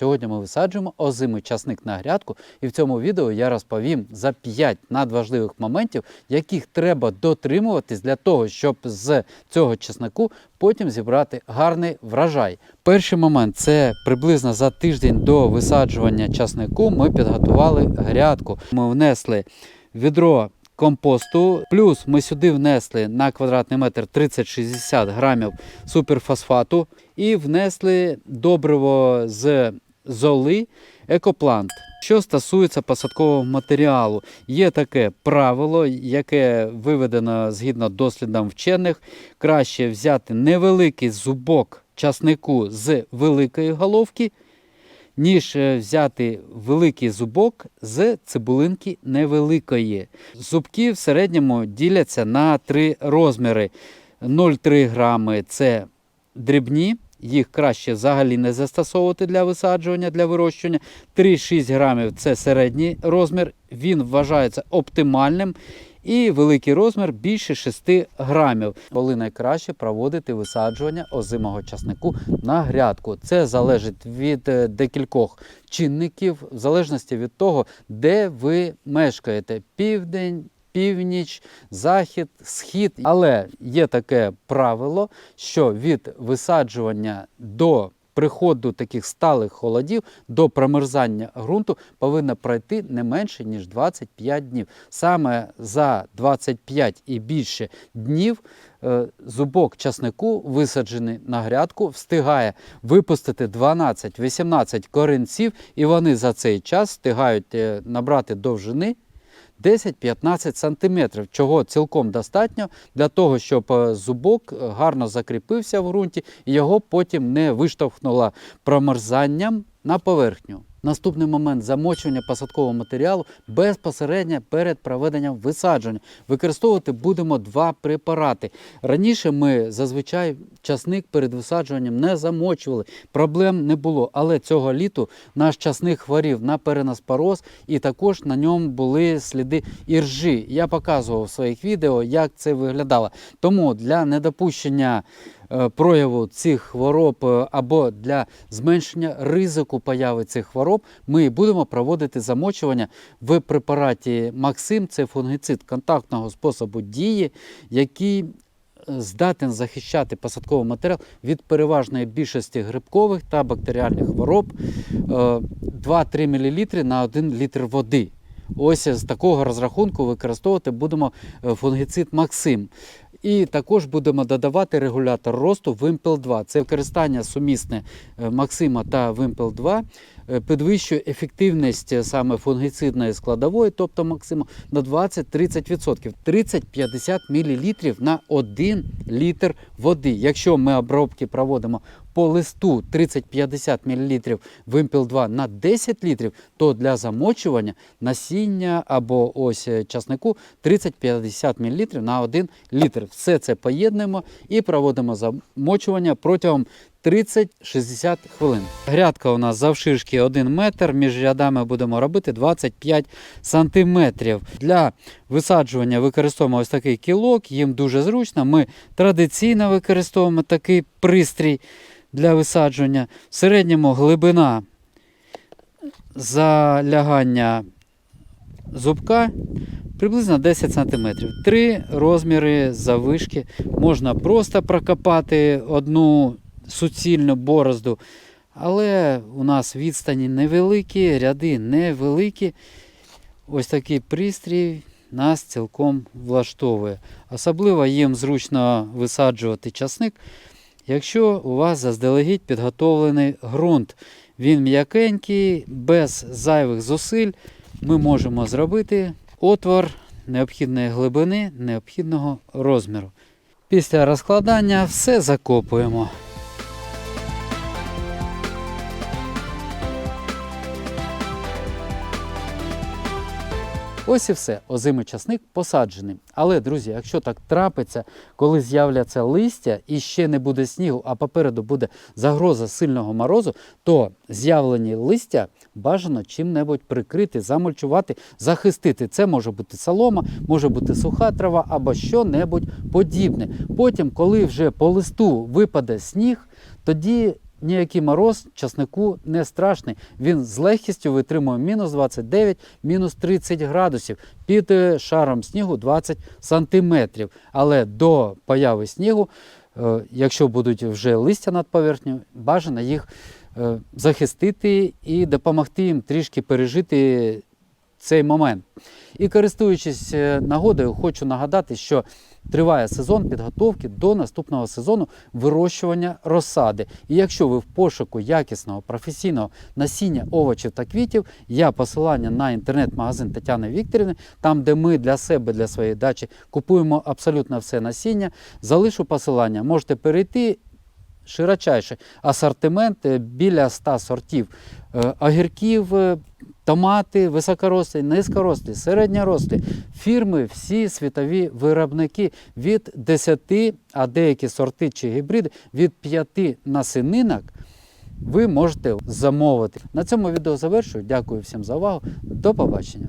Сьогодні ми висаджуємо озимий часник на грядку, і в цьому відео я розповім за 5 надважливих моментів, яких треба дотримуватись для того, щоб з цього часнику потім зібрати гарний врожай. Перший момент це приблизно за тиждень до висаджування часнику ми підготували грядку. Ми внесли відро компосту, плюс ми сюди внесли на квадратний метр 30-60 грамів суперфосфату і внесли добриво з золи екоплант. Що стосується посадкового матеріалу, є таке правило, яке виведено згідно дослідам вчених. Краще взяти невеликий зубок часнику з великої головки, ніж е, взяти великий зубок з цибулинки невеликої. Зубки в середньому діляться на три розміри. 0,3 грами це дрібні, їх краще взагалі не застосовувати для висаджування, для вирощування. 3-6 грамів це середній розмір, він вважається оптимальним. І великий розмір більше 6 грамів. Коли найкраще проводити висаджування озимого часнику на грядку. Це залежить від е, декількох чинників, в залежності від того, де ви мешкаєте. Південь, північ, захід, схід. Але є таке правило, що від висаджування до приходу таких сталих холодів до промерзання ґрунту повинно пройти не менше ніж 25 днів. Саме за 25 і більше днів е, зубок часнику, висаджений на грядку, встигає випустити 12-18 корінців, і вони за цей час встигають е, набрати довжини 10-15 сантиметрів, чого цілком достатньо для того, щоб е, зубок е, гарно закріпився в ґрунті і його потім не виштовхнуло промерзанням на поверхню. Наступний момент замочування посадкового матеріалу безпосередньо перед проведенням висадження. Використовувати будемо два препарати. Раніше ми зазвичай часник перед висаджуванням не замочували, проблем не було. Але цього літу наш часник хворів на перенаспороз і також на ньому були сліди іржі. Я показував в своїх відео, як це виглядало. Тому для недопущення прояву цих хвороб е, або для зменшення ризику появи цих хвороб ми будемо проводити замочування в препараті Максим. Це фунгіцид контактного способу дії, який е, здатен захищати посадковий матеріал від переважної більшості грибкових та бактеріальних хвороб е, 2-3 мл на 1 літр води. Ось з такого розрахунку використовувати будемо е, фунгіцид Максим. І також будемо додавати регулятор росту Вимпел 2. Це використання сумісне е, Максима та Вимпел 2 е, підвищує ефективність е, саме фунгіцидної складової, тобто Максима, на 20-30%. 30-50 мл на 1 літр води. Якщо ми обробки проводимо по листу 30-50 мл вимпел 2 на 10 літрів, то для замочування насіння або ось е, часнику 30-50 мл на 1 літр. Все це поєднуємо і проводимо замочування протягом 30-60 хвилин. Грядка у нас завширшки 1 метр, між рядами будемо робити 25 сантиметрів. Для висаджування використовуємо ось такий кілок, їм дуже зручно. Ми традиційно використовуємо такий пристрій для висаджування. В середньому глибина залягання зубка приблизно 10 см. Три розміри завишки. Можна просто прокопати одну суцільну борозду. Але у нас відстані невеликі, ряди невеликі. Ось такий пристрій нас цілком влаштовує. Особливо їм зручно висаджувати часник, якщо у вас заздалегідь підготовлений ґрунт. Він м'якенький, без зайвих зусиль ми можемо зробити отвор необхідної глибини, необхідного розміру. Після розкладання все закопуємо. Ось і все. Озимий часник посаджений. Але, друзі, якщо так трапиться, коли з'являться листя і ще не буде снігу, а попереду буде загроза сильного морозу, то з'явлені листя бажано чим-небудь прикрити, замульчувати, захистити. Це може бути солома, може бути суха трава або що-небудь подібне. Потім, коли вже по листу випаде сніг, тоді ніякий мороз часнику не страшний. Він з легкістю витримує мінус 29, мінус 30 градусів під е, шаром снігу 20 сантиметрів. Але до появи снігу, е, якщо будуть вже листя над поверхнею, бажано їх е, захистити і допомогти їм трішки пережити цей момент. І користуючись е, нагодою, хочу нагадати, що триває сезон підготовки до наступного сезону вирощування розсади. І якщо ви в пошуку якісного професійного насіння овочів та квітів, я посилання на інтернет-магазин Тетяни Вікторівни, там, де ми для себе, для своєї дачі купуємо абсолютно все насіння, залишу посилання. Можете перейти. Широчайший асортимент е, біля 100 сортів е, огірків, томати, високорослі, низькорослі, середньорослі, фірми, всі світові виробники від 10, а деякі сорти чи гібриди від 5 насининок ви можете замовити. На цьому відео завершую. Дякую всім за увагу. До побачення.